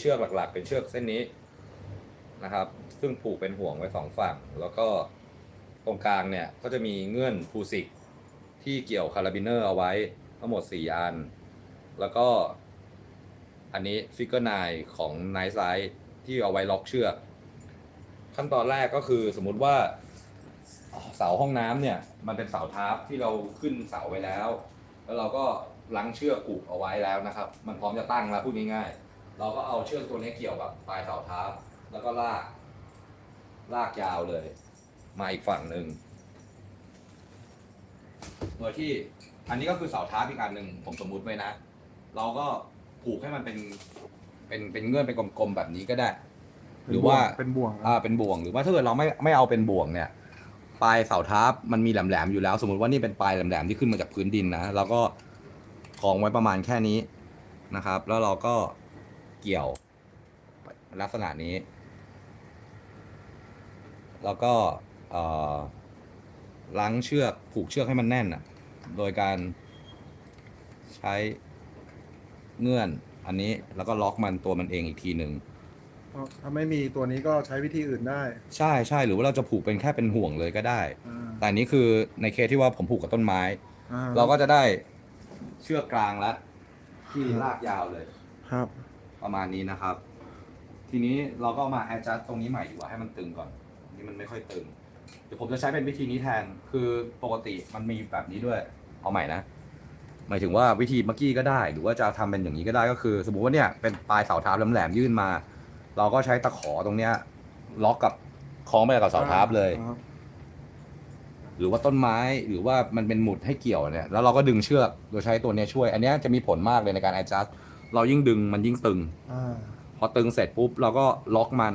เชือกหลักๆ เป็นเชือกเส้นนี้นะครับ ซึ่งผูกเป็นห่วงไว้สองฝั่ง แล้วก็ตรงกลางเนี่ยก็จะมีเงื่อนพูสิกที่เกี่ยวคาราบิเนอร์เอาไว้ทั้งหมด 4 อัน แล้วก็อันนี้ฟิกเกอร์ไนของไนท์ไซด์ที่เอาไว้ล็อกเชือก ขั้นตอนแรกก็คือสมมุติว่าเสาห้องน้ำเนี่ย มันเป็นเสาทับที่เราขึ้นเสาไว้แล้ว แล้วเราก็ลังเชือกผูกเอาไว้แล้วนะครับ มันพร้อมจะตั้งแล้วพูดง่ายๆ เราก็เอาเชือกตัวนี้เกี่ยวกับปลายเสาทับแล้วก็ลาก ลากยาวเลย มาอีกฝั่งหนึ่งโดยที่อันนี้ก็คือเสาทับอีกอันหนึ่งผมสมมุติไว้นะ เราก็ผูกให้มันเป็น เป็นเป็นเงื่อนเป็นกลมๆแบบนี้ก็ได้ หรือว่าเป็นบ่วงอ่าเป็นบ่วง หรือว่าถ้าเกิดเราไม่ไม่เอาเป็นบ่วงเนี่ย ปลายเสาทับมันมีแหลมๆอยู่แล้ว สมมติว่านี่เป็นปลายแหลมๆที่ขึ้นมาจากพื้นดินนะเราก็คล้องไว้ประมาณแค่นี้นะครับ แล้วเราก็ เกี่ยว ลักษณะนี้ แล้วก็เอ่อล้างเชือกผูกเชือกให้มันแน่นอะ โดยการใช้เงื่อนอันนี้แล้วก็ล็อกมันตัวมันเองอีกทีหนึ่งถ้าไม่มีตัวนี้ก็ใช้วิธีอื่นได้ ใช่ใช่หรือว่าเราจะผูกเป็นแค่เป็นห่วงเลยก็ได้อ่าแต่อันนี้คือในเคสที่ว่าผมผูกกับต้นไม้อ่เราก็จะได้เชือกกลางแล้วที่ลากยาวเลย ครับ ประมาณนี้นะครับ ทีนี้เราก็มา adjust ตรงนี้ใหม่ดีกว่าให้มันตึงก่อน นี่มันไม่ค่อยตึง เดี๋ยวผมจะใช้เป็นวิธีนี้แทน คือปกติมันมีแบบนี้ด้วย เอาใหม่นะ หมายถึงว่าวิธีเมื่อกี้ก็ได้ หรือว่าจะทำเป็นอย่างนี้ก็ได้ก็คือ สมมุติว่าเนี่ยเป็นปลายเสาเท้าแหลมๆยื่นมา เราก็ใช้ตะขอตรงเนี้ยล็อกกับคล้องไปกับเสาเท้าเลยครับหรือว่าต้นไม้หรือว่ามันเป็นหมุดให้เกี่ยวเนี่ย แล้วเราก็ดึงเชือกโดยใช้ตัวเนี้ยช่วย อันเนี้ยจะมีผลมากเลยในการ adjust เรายิ่งดึงมันยิ่งตึง อ่าพอตึงเสร็จปุ๊บ เราก็ล็อกมัน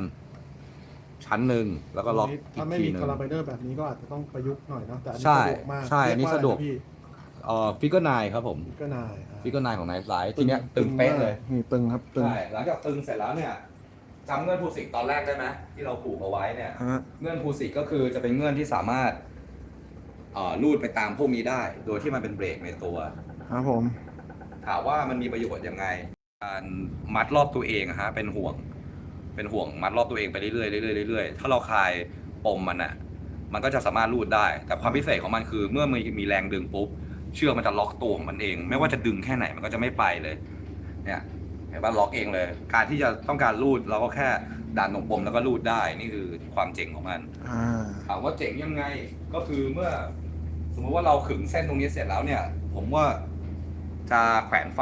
ชั้นหนึ่งแล้วก็ล็อกอีถ้ากไม่ทีมีหนึ่ง คาราไบเดอร์แบบนี้ก็อาจจะต้องประยุกต์หน่อยเนาะแต่อันนี้ใช่สะดวกมากใช่อันนี้เรียว่าสะดวกอไรนพี่เอ่อฟิกเกอร์ไนครับผมก็นายอ่าฟิกเกอร์ไนของไนท์ไลท์ทีเนี้ยตึงเป๊ะเลยมากนี่ตึงครับตึงใช่ หลังจากตึงเสร็จแล้วเนี่ยจำเงื่อนภูสิกตอนแรกได้ไหมที่เราผูกเอาไว้เนี่ย ฮะเงื่อนภูสิกก็คือจะเป็นเงื่อนที่สามารถเอ่อลูดไปตามพวกนี้ได้ โดยที่มันเป็นเบรกในตัว ครับผม ถามว่ามันมีประโยชน์ยังไง การมัดรอบตัวเองอะฮะเป็นห่วง เป็นห่วงมัดรอบตัวเองไปเรื่อยๆเรื่อยๆเรื่อยๆถ้าเราคลายปมมันอะมันก็จะสามารถรูดได้ แต่ความพิเศษของมันคือ เมื่อมีมีแรงดึงปุ๊บเชือกมันจะล็อกตัวของมันเอง ไม่ว่าจะดึงแค่ไหนมันก็จะไม่ไปเลยเนี่ยเห็นป่ะล็อกเองเลย การที่จะต้องการรูดเราก็แค่ดันตรงปมแล้วก็รูดได้นี่คือความเจ๋งของมันอ่าถามว่าเจ๋งยังไงก็คือเมื่อ สมมติว่าเราขึงเส้นตรงนี้เสร็จแล้วเนี่ย ผมว่า จะแขวนไฟ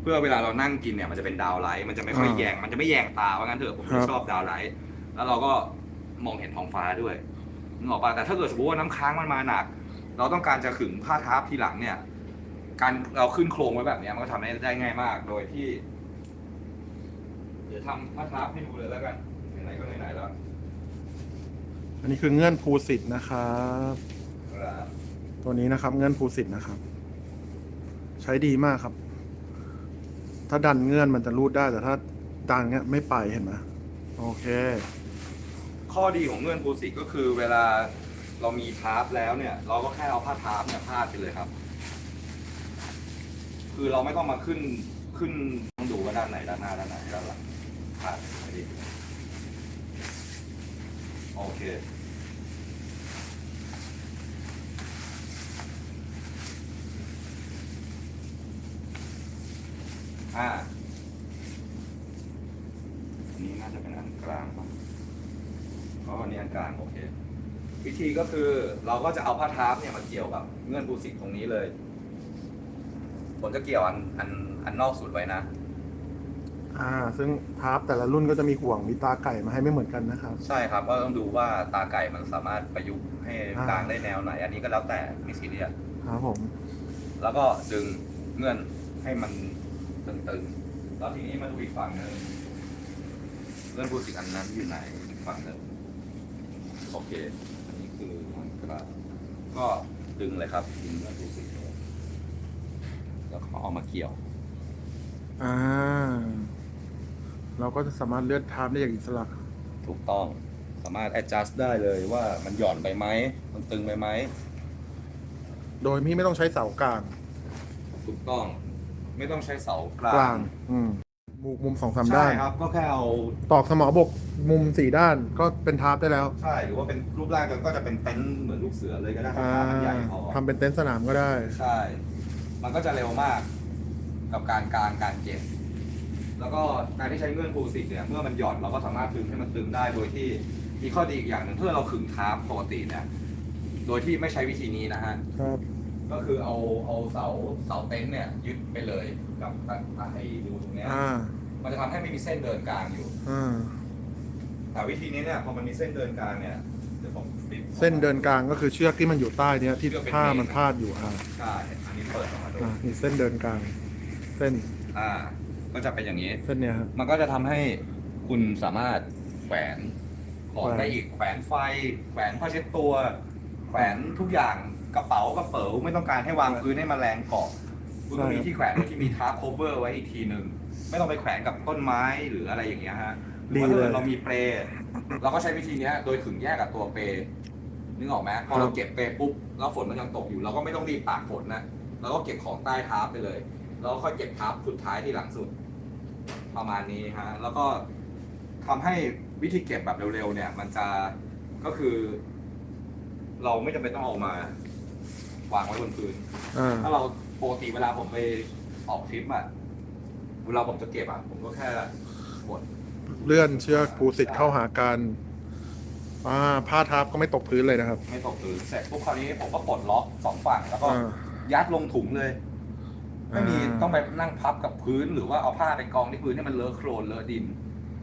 เพื่อเวลาเรานั่งกินเนี่ยมันจะเป็นดาวไลท์มันจะไม่ค่อยอ่า แยง มันจะไม่แยงตาว่างั้นเถอะผมครัไม่บชอบดาวไลท์แล้วเราก็มองเห็นท้องฟ้าด้วยนึกออกป่ะแต่ถ้าเกิดสมมติว่าน้ำค้างมันมาหนัก เราต้องการจะขึงผ้าทับทีหลังเนี่ย การเราขึ้นโครงไว้แบบเนี้ยมันก็ทำได้ได้ง่ายมาก โดยที่ เดี๋ยวทำผ้าทับให้ดูเลยแล้วกันไหนๆก็ไหนๆแล้ว อันนี้คือเงื่อนภูสิทธิ์นะครับเวลาตัวนี้นะครับเงื่อนภูสิทธิ์นะครับใช้ดีมากครับ ถ้าดันเงื่อนมันจะรูดได้แต่ถ้าดันเงี้ยไม่ไปเห็นไหมโอเค ข้อดีของเงื่อนภูสิกก็คือเวลาเรามีทาร์ปแล้วเนี่ย เราก็แค่เอาผ้าทาร์ปเนี่ยพาดไปเลยครับ คือเราไม่ต้องมาขึ้นขึ้นต้องดูว่าด้านไหนด้านหน้าด้านไหนด้านหลังพาดไปดิโอเค อ่าอันนี้น่าจะเป็นอันกลางป่ะอ๋ออันนี้อันกลางโอเค วิธีก็คือเราก็จะเอาผ้าทาร์ปเนี่ยมาเกี่ยวกับเงื่อนปูสิกตรงนี้เลย ผมจะเกี่ยวอันอันอันนอกสุดไว้นะ อ่า ซึ่งทาร์ปแต่ละรุ่นก็จะมีห่วงมีตาไก่มาให้ไม่เหมือนกันนะครับ ใช่ครับก็ต้องดูว่าตาไก่มันสามารถประยุกต์ให้อ่ากลางได้แนวไหน อันนี้ก็แล้วแต่ไม่ซีเรียสครับผม แล้วก็ดึงเงื่อนให้มัน ตึงๆ แล้วทีนี้มาดูอีกฝั่งหนึ่งเงื่อนปูสิกอันนั้นอยู่ไหนอีกฝั่งหนึ่งโอเค อันนี้คืออันกลางก็ดึงเลยครับดึงเงื่อนปูสิกเลยแล้วก็เอามาเกี่ยว อ่า เราก็จะสามารถเลื่อนทาร์ปได้อย่างอิสระถูกต้อง สามารถ adjust ได้เลยว่ามันหย่อนไปไหมมันตึงไปไหม โดยที่ไม่ต้องใช้เสากลาง ถูกต้อง ไม่ต้องใช้เสากกลาง อืมมุมมุมสองสามใช่ด้าน ครับ ก็แค่เอาตอกสมอบกมุมสี่ด้านก็เป็นทาร์ปได้แล้วใช่หรือว่าเป็นรูปร่างก็จะเป็นเต็นท์เหมือนลูกเสือเลยก็ได้อ่าถ้ามันใหญ่พอทำเป็นเต็นท์สนามก็ได้ ใช่ มันก็จะเร็วมากกับการกางการเก็บแล้วก็การที่ใช้เงื่อนภูสิกเนี่ยเมื่อมันหย่อนเราก็สามารถดึงให้มันตึงได้โดยที่มีข้อดีอีกอย่างหนึ่งเพื่อเราขึงทาร์ปปกติเนี่ยโดยที่ไม่ใช้วิธีนี้นะฮะ ครับ ก็คือเอาเอาเสาเสาเต็นท์เนี่ยยึดไปเลยกับไอ้รูตรงเนี้ยอ่ามันจะทำให้ไม่มีเส้นเดินกลางอยู่ อ่าแต่วิธีนี้เนี่ยพอมันมีเส้นเดินกลางเนี่ยเดี๋ยวผมปิด เส้นเดินกลางก็คือเชือกที่มันอยู่ใต้เนี้ยที่เชือกเป็นผ้าเมฆมันพาดอยู่อ่าใช่อันนี้เปิดออกมาดูอ่านี่เส้นเดินกลาง เส้นอ่า ก็จะเป็นอย่างนี้ เส้นเนี้ยครับมันก็จะทำให้คุณสามารถแขวนของแขวนได้อีกแขวนไฟ แขวนผ้าเช็ดตัว แขวนทุกอย่างกระเป๋ากระเป๋าไม่ต้องการให้วางพื้นให้แมลงเกาะคุณก็มีที่แขวนที่มีทาร์โคเวอร์ไว้อีกทีหนึ่งไม่ต้องไปแขวนกับต้นไม้หรืออะไรอย่างเงี้ยฮะหรือว่าถ้าเกิดเรามีเปรย์เราก็ใช้วิธีเนี้ย โดยขึงแยกกับตัวเปรย์นึกออกไหมพอเราเก็บเปรย์ปุ๊บแล้วฝนมันยังตกอยู่เราก็ไม่ต้องรีบตากฝนนะเราก็เก็บของใต้ทาร์ปไปเลยแล้วค่อยเก็บทาร์ปสุดท้ายที่หลังสุด ประมาณนี้ฮะแล้วก็ทำให้วิธีเก็บแบบเร็วๆเนี่ย มันจะก็คือ เราไม่จำเป็นต้องเอามาวางไว้บนพื้น อ่า ถ้าเราปกติเวลาผมไปออกทริปอะเวลาผมจะเก็บอะผมก็แค่กดเลื่อนเชือกภูสิทธิ์เข้าหากันอ่าผ้าทับก็ไม่ตกพื้นเลยนะครับ ไม่ตกพื้นเสร็จปุ๊บคราวนี้ผมก็ปลดล็อกสองฝั่งแล้วก็อ่า ยัดลงถุงเลย ไม่มีอ่า ต้องไปนั่งพับกับพื้น หรือว่าเอาผ้าไปกองที่พื้นให้มันเลอะโครนเลอะดิน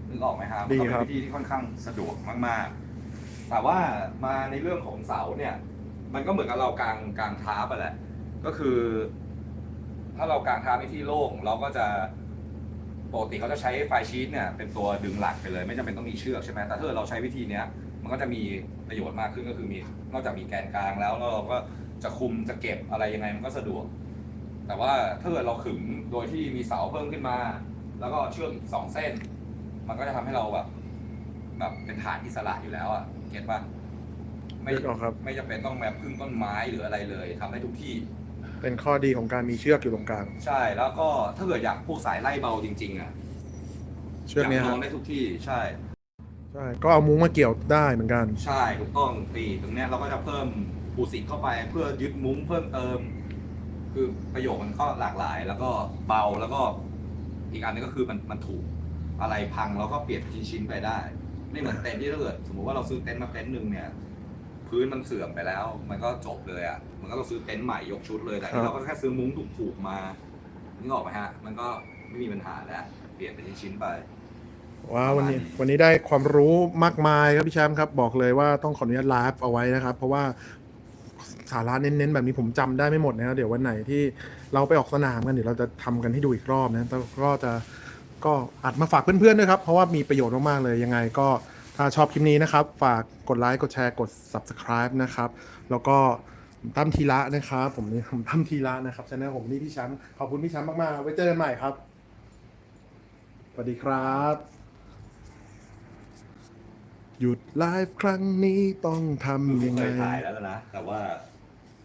นึกออกไหมครับดีก็เป็ครับนวิธีที่ค่อนข้างสะดวกมากๆ แต่ว่ามาในเรื่องของเสาเนี่ย มันก็เหมือนกับเรากางกลางท้าไปแหละ ก็คือ ถ้าเรากางท้าในที่โล่งเราก็จะปกติเขาจะใช้ไฟชีตเนี่ยเป็นตัวดึงหลักไปเลย ไม่จำเป็นต้องมีเชือกใช่ไหมแต่ถ้าเราใช้วิธีเนี้ยมันก็จะมีประโยชน์มากขึ้นก็คือมีนอกจากมีแกนกลางแล้วแล้วเราก็จะคุมจะเก็บอะไรยังไงมันก็สะดวก แต่ว่าถ้าเกิดเราขึงโดยที่มีเสาเพิ่มขึ้นมา แล้วก็เชือกอีกสองเส้น มันก็จะทำให้เราแบบแบบเป็นฐานอิสระอยู่แล้วอะ เก็ตปะไม่นึกออกครับ ไม่จำเป็นต้องแบบพึ่งต้นไม้หรืออะไรเลยทำได้ทุกที่ เป็นข้อดีของการมีเชือกอยู่ตรงกลาง ใช่แล้วก็ถ้าเกิดอยากพวกสายไล่เบาจริง ๆอะเชือกเนี้ยอยากคลรัอบงได้ทุกที่ใช่ ใช่ก็เอามุ้งมาเกี่ยวได้เหมือนกัน ใช่ถูกต้องตีตรงเนี้ยเราก็จะเพิ่มปูสิกเข้าไปเพื่อยึดมุ้งเพิ่มเติม คือประโยคมันก็หลากหลาย แล้วก็เบาแล้วก็อีกอันนึงก็คือมันมันถูกอะไรพังเราก็เปลี่ยนเป็นชิ้นๆไปได้ ไม่เหมือนเต็นท์ที่ถ้าเกิดสมมติว่าเราซื้อเต็นท์มาเต็นท์หนึ่งเนี่ย พื้นมันเสื่อมไปแล้ว มันก็จบเลยอะมันก็ต้องซื้อเต็นท์ใหม่ยกชุดเลยแต่ครันี่บเราก็แค่ซื้อมุ้งถูกๆมานึกออกไหมฮะ มันก็ไม่มีปัญหาแล้ว เปลี่ยนเป็นชิ้นๆไป ว้าววันนี้ประมาณนี้วันนี้ได้ความรู้มากมายครับพี่แชมป์ครับ บอกเลยว่าต้องขออนุญาตไลฟ์เอาไว้นะครับ เพราะว่าสาระเน้นๆแบบนี้ผมจำได้ไม่หมดนะครับเดี๋ยววันไหนที่เราไปออกสนามกันเดี๋ยวเราจะทำกันให้ดูอีกรอบนะแต่ก็จะ ก็อัดมาฝากเพื่อนๆด้วยครับ เพราะว่ามีประโยชน์มากๆเลยยังไงก็ถ้าชอบคลิปนี้นะครับ ฝากกดไลค์กดแชร์กด subscribe นะครับ แล้วก็ตั้มทีละนะครับ ผมนี่ผมตั้มทีละนะครับช anel ผมนี่พี่ชมป์ขอบคุณพี่ชมป์มากๆ ไว้เจอกันใหม่ครับ สวัสดีครับ หยุดไลฟ์ครั้งนี้ต้องทำยังไง ถ่ายแล้วนะ แต่ว่า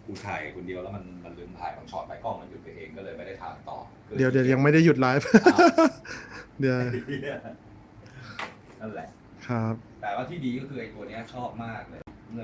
กูถ่ายคนเดียวแล้วมันมันลืมถ่ายบางช็อตไปกล้องมันหยุดไปเองก็เลยไม่ได้ถ่ายต่อเดี๋ยวเดี๋ยวยังไม่ได้หยุดไลฟ์ เดี๋ยวนั่นแหละครับ แต่ว่าที่ดีก็คือไอ้ตัวเนี้ยชอบมากเลย